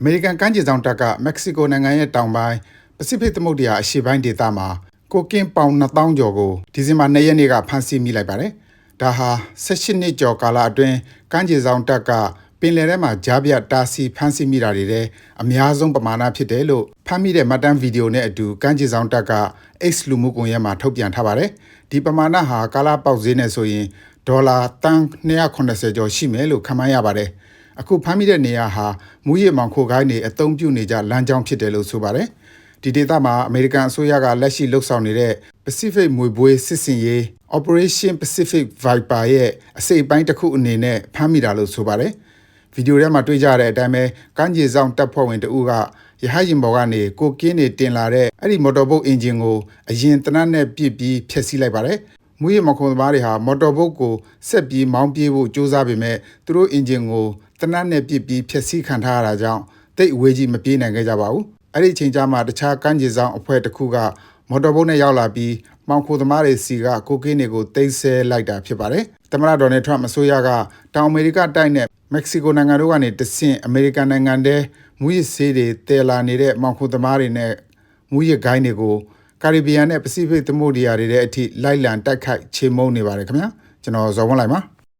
အမေရိကန်ကမ်းခြေဆောင်တပ်ကမက္ကဆီကိုနိုင်ငံရဲ့တောင်ပိုင်းပစိဖိတ်သမုဒ္ဒရာအရှေ့ပိုင်းဒေသမှာကိုကင်းပေါင်2000ကျော်ကိုဒီဇင်ဘာ2ရက်နေ့ကဖမ်းဆီးမိလိုက်ပါတယ်။ဒါဟာ16နှစ်ကျော်ကာလအတွင်းကမ်းခြေဆောင်တပ်ကပင်လယ်ထဲမှာကြားပြတ်တာစီဖမ်းဆီးမိတာတွေတဲ့အများဆုံးပမာဏဖြစ်တယ်လို့ဖမ်းမိတဲ့မှတ်တမ်းဗီဒီယိုနဲ့အတူကမ်းခြေဆောင်တပ်က X လူမှုကွန်ရက်မှာထုတ်ပြန်ထားပါတယ်။ဒီပမာဏဟာကာလပေါက်ဈေးနဲ့ဆိုရင်ဒေါ်လာတန်း280ကျော်ရှိမယ်လို့ခန့်မှန်းရပါတယ်။ အခုဖမ်းမိတဲ့နေရာဟာမူရစ်မောင်ခိုကိုင်းနေအသုံးပြုနေကြလမ်းကြောင်းဖြစ်တယ်လို့ဆိုပါတယ်။ဒီဒေသမှာအမေရိကန်အစိုးရကလက်ရှိလှုပ်ဆောင်နေတဲ့ Pacific မွေပွေးစစ်စင်ရေး Operation Pacific Viper ရဲ့အစိပ်အပိုင်းတစ်ခုအနေနဲ့ဖမ်းမိတာလို့ဆိုပါတယ်။ဗီဒီယိုထဲမှာတွေ့ကြတဲ့အတိုင်းပဲကမ်းခြေဆောင်တပ်ဖွဲ့ဝင်တဦးကရဟရင်ဘော်ကနေကိုကင်းနေတင်လာတဲ့အဲ့ဒီမော်တော်ဘုတ်အင်ဂျင်ကိုအရင်တနတ်နဲ့ပစ်ပြီးဖျက်ဆီးလိုက်ပါတယ်။မူရမခုံသမားတွေဟာမော်တော်ဘုတ်ကိုဆက်ပြီးမောင်းပြေးဖို့ကြိုးစားပေမဲ့သူတို့အင်ဂျင်ကို တနတ်နဲ့ပစ်ပြီးဖျက်ဆီးခံထားရတာကြောင့်တိတ်အဝေးကြီးမပြေးနိုင်ခဲ့ကြပါဘူး။အဲ့ဒီအချိန်ကျမှတခြားကမ်းခြေဆောင်အဖွဲ့တစ်ခုကမော်တော်ဘုတ်နဲ့ရောက်လာပြီးမောင်ခိုသမားတွေစီကကိုကင်းတွေကိုတိတ်ဆဲလိုက်တာဖြစ်ပါတယ်။သမ္မတဒေါ်နယ်ထရမ့်အစိုးရကတောင်အမေရိကတိုက်နဲ့မက္ကဆီကိုနိုင်ငံတို့ကနေတဆင့်အမေရိကန်နိုင်ငံထဲမူရစ်ဆေးတွေတည်လာနေတဲ့မောင်ခိုသမားတွေနဲ့မူရစ်ဂိုင်းတွေကိုကာရစ်ဘီယန်နဲ့ပစိဖိတ်သမုဒ္ဒရာတွေထဲအထိလိုက်လံတိုက်ခိုက်ချေမှုန်းနေပါတယ်ခင်ဗျာကျွန်တော်ဇော်ဝန်းလိုက်ပါ